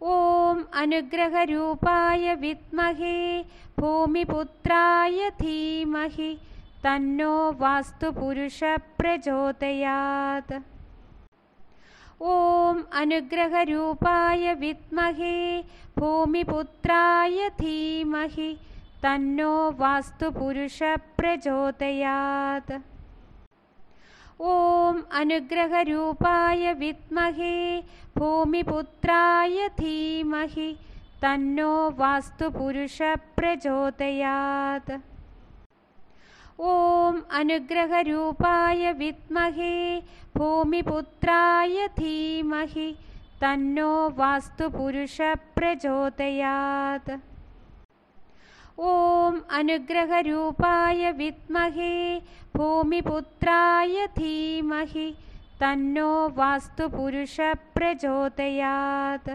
ഓം അനുഗ്രഹരൂപായ വിത്മഹേ ഭൂമിപുത്രായ ധീമഹി തന്നോ വാസ്തുപുരുഷ പ്രചോദയാത് ഓം അനുഗ്രഹരൂപായ വിത്മഹേ ഭൂമിപുത്രായ ധീമഹി തന്നോ വാസ്തുപുരുഷ പ്രചോദയാത് ഓം അനുഗ്രഹരൂപായ വിത്മഹേ ഭൂമിപുത്രായ ധീമഹി തന്നോ വാസ്തുപുരുഷ പ്രചോദയാത് ഓം അനുഗ്രഹരൂപായ വിത്മഹേ ഭൂമിപുത്രായ ധീമഹി തന്നോ വാസ്തുപുരുഷ പ്രചോദയാത് ഓം അനുഗ്രഹരൂപായ വിത്മഹേ ഭൂമിപുത്രായ ധീമഹി തന്നോ വാസ്തു പുരുഷ പ്രചോദയാത്